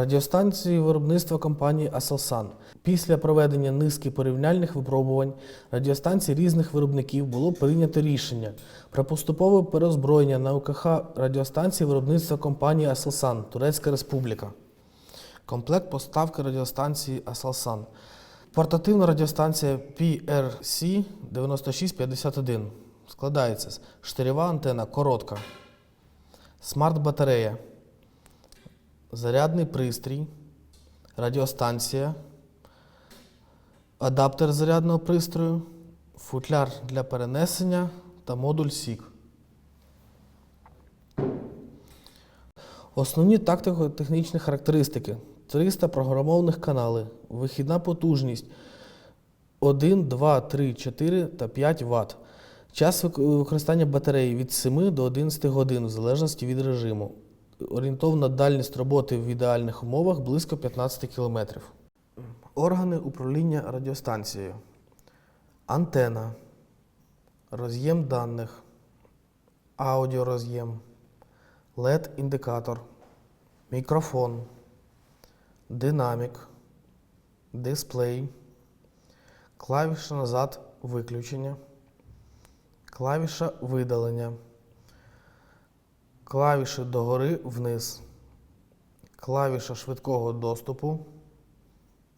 Радіостанції виробництва компанії Aselsan. Після проведення низки порівняльних випробувань радіостанцій різних виробників було прийнято рішення про поступове переозброєння на УКХ радіостанції виробництва компанії Aselsan, Турецька Республіка. Комплект поставки радіостанції Aselsan. Портативна радіостанція PRC 9651 складається з штирєва антена коротка, смарт-батарея, зарядний пристрій, радіостанція, адаптер зарядного пристрою, футляр для перенесення та модуль SIG. Основні тактико-технічні характеристики: 300 програмованих канали, вихідна потужність 1, 2, 3, 4 та 5 Вт. Час використання батареї від 7 до 11 годин, в залежності від режиму. Орієнтовна дальність роботи в ідеальних умовах близько 15 км. Органи управління радіостанцією. Антена, роз'єм даних, аудіороз'єм, LED-індикатор, мікрофон, динамік, дисплей, клавіша назад виключення, клавіша видалення, клавіші догори вниз, клавіша швидкого доступу,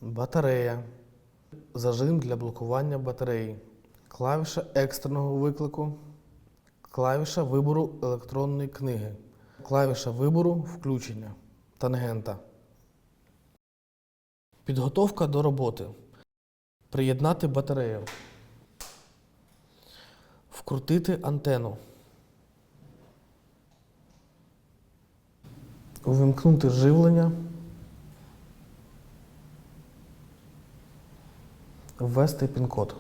батарея, зажим для блокування батареї, клавіша екстреного виклику, клавіша вибору електронної книги, клавіша вибору включення, тангента. Підготовка до роботи. Приєднати батарею. Вкрутити антенну. Увімкнути живлення. Ввести пін-код.